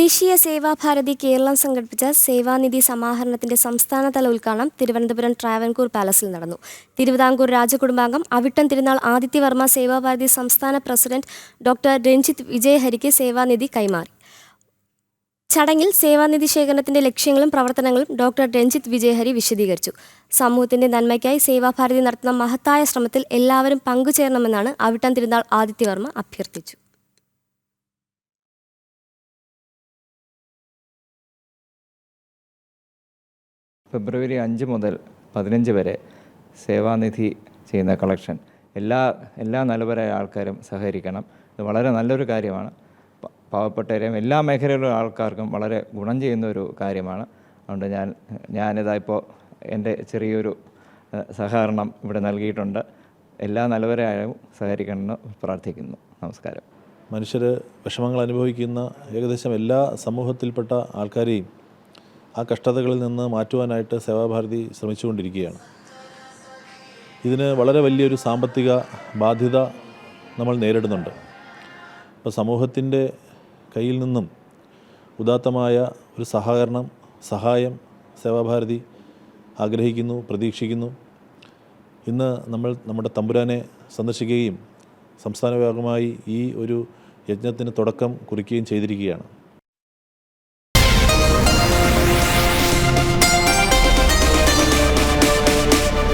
ദേശീയ സേവാഭാരതി കേരളം സംഘടിപ്പിച്ച സേവാനിധി സമാഹരണത്തിന്റെ സംസ്ഥാനതല ഉദ്ഘാടനം തിരുവനന്തപുരം ട്രാവൻകൂർ പാലസിൽ നടന്നു. തിരുവിതാംകൂർ രാജകുടുംബാംഗം അവിട്ടം തിരുനാൾ ആദിത്യവർമ്മ സേവാഭാരതി സംസ്ഥാന പ്രസിഡന്റ് ഡോക്ടർ രഞ്ജിത്ത് വിജയഹരിക്ക് സേവാനിധി കൈമാറി. ചടങ്ങിൽ സേവാനിധി ശേഖരണത്തിന്റെ ലക്ഷ്യങ്ങളും പ്രവർത്തനങ്ങളും ഡോക്ടർ രഞ്ജിത്ത് വിജയഹരി വിശദീകരിച്ചു. സമൂഹത്തിന്റെ നന്മയ്ക്കായി സേവാഭാരതി നടത്തുന്ന മഹത്തായ ശ്രമത്തിൽ എല്ലാവരും പങ്കുചേരണമെന്നാണ് അവിട്ടം തിരുനാൾ ആദിത്യവർമ്മ അഭ്യർത്ഥിച്ചു. ഫെബ്രുവരി അഞ്ച് മുതൽ പതിനഞ്ച് വരെ സേവാനിധി ചെയ്യുന്ന കളക്ഷൻ. എല്ലാ എല്ലാ നിലവരായ ആൾക്കാരും സഹകരിക്കണം. ഇത് വളരെ നല്ലൊരു കാര്യമാണ്. പാവപ്പെട്ടവരെയും എല്ലാ മേഖലയിലുള്ള ആൾക്കാർക്കും വളരെ ഗുണം ചെയ്യുന്ന ഒരു കാര്യമാണ്. അതുകൊണ്ട് ഞാൻ ഞാനിതാ ഇപ്പോൾ എന്റെ ചെറിയൊരു സഹകരണം ഇവിടെ നൽകിയിട്ടുണ്ട്. എല്ലാ നിലവരായും സഹകരിക്കണമെന്ന് പ്രാർത്ഥിക്കുന്നു. നമസ്കാരം. മനുഷ്യർ വിഷമങ്ങൾ അനുഭവിക്കുന്ന ഏകദേശം എല്ലാ സമൂഹത്തിൽപ്പെട്ട ആൾക്കാരെയും ആ കഷ്ടതകളിൽ നിന്ന് മാറ്റുവാനായിട്ട് സേവാഭാരതി ശ്രമിച്ചുകൊണ്ടിരിക്കുകയാണ്. ഇതിന് വളരെ വലിയൊരു സാമ്പത്തിക ബാധ്യത നമ്മൾ നേരിടുന്നുണ്ട്. ഇപ്പോൾ സമൂഹത്തിന്റെ കയ്യിൽ നിന്നും ഉദാത്തമായ ഒരു സഹകരണം സഹായം സേവാഭാരതി ആഗ്രഹിക്കുന്നു പ്രതീക്ഷിക്കുന്നു. ഇന്ന് നമ്മൾ നമ്മുടെ തമ്പുരാനെ സന്ദർശിക്കുകയും സംസ്ഥാന വ്യാപകമായി ഈ ഒരു യജ്ഞത്തിന് തുടക്കം കുറിക്കുകയും ചെയ്തിരിക്കുകയാണ്.